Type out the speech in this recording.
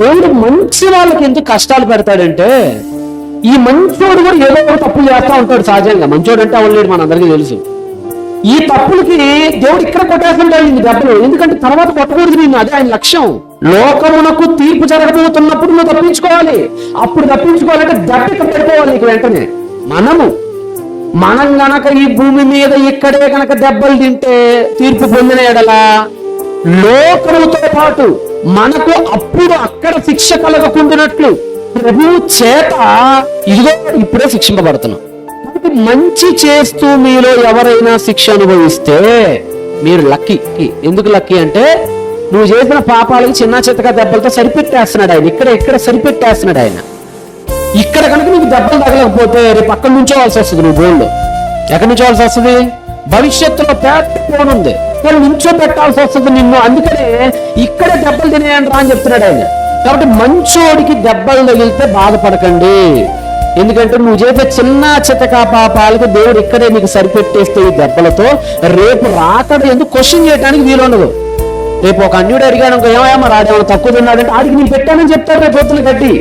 దేవుడు మంచి వాళ్ళకి ఎందుకు కష్టాలు పెడతాడంటే ఈ మంచోడు కూడా ఏదో ఒక తప్పులు చేస్తా ఉంటాడు సహజంగా. మంచోడు అంటే అవలేడు మనందరికీ తెలుసు. ఈ తప్పులకి దేవుడు ఇక్కడ కొట్టేస్తుంటాడు ఈ దెబ్బలు. ఎందుకంటే తర్వాత కొట్టకూడదు నేను అదే ఆయన లక్ష్యం. లోకమునకు తీర్పు జరగబోతున్నప్పుడు నువ్వు తప్పించుకోవాలి. అప్పుడు తప్పించుకోవాలంటే దెబ్బ ఇక్కడ పడిపోవాలి నీకు వెంటనే. మనము మనం గనక ఈ భూమి మీద ఇక్కడే గనక దెబ్బలు తింటే తీర్పు పొందిన ఎడలా? లోకముతో పాటు మనకు అప్పుడు అక్కడ శిక్ష కలగకుండానట్లు ప్రభు చేత ఇదిగో ఇప్పుడే శిక్షింపబడుతున్నాం. కాబట్టి మంచి చేస్తూ మీలో ఎవరైనా శిక్ష అనుభవిస్తే మీరు లక్కీ. ఎందుకు లక్కీ అంటే నువ్వు చేసిన పాపాలకి చిన్న చిత్తగా దెబ్బలతో సరిపెట్టేస్తున్నాడు ఆయన. ఇక్కడ ఇక్కడ సరిపెట్టేస్తున్నాడు ఆయన. ఇక్కడ కనుక నీకు దెబ్బలు తగలకపోతే రేపు అక్కడి నుంచోవాల్సి వస్తుంది నువ్వు గోల్డ్ ఎక్కడి నుంచోవాల్సి వస్తుంది? భవిష్యత్తులో పేట పోనుంది. ఉంది నించోబెట్టాల్సి పెట్టాల్సి వస్తుంది నిన్ను. అందుకనే ఇక్కడే దెబ్బలు తినేయండి రా అని చెప్తున్నాడు ఆయన. కాబట్టి మంచోడికి దెబ్బలు తగిలితే బాధపడకండి. ఎందుకంటే నువ్వు చేసే చిన్న చితకా పాపాలకు దేవుడు ఇక్కడే నీకు సరిపెట్టేస్తే ఈ దెబ్బలతో రేపు రాకడ ఎందుకు క్వశ్చన్ చేయడానికి వీలుండదు. రేపు ఒక అన్యుడు అడిగాడు ఇంకో ఏమయ్యా మరి తక్కువ తిన్నాడంటే ఆడికి నేను పెట్టానని చెప్తాడు రేపు పొద్దున కట్టి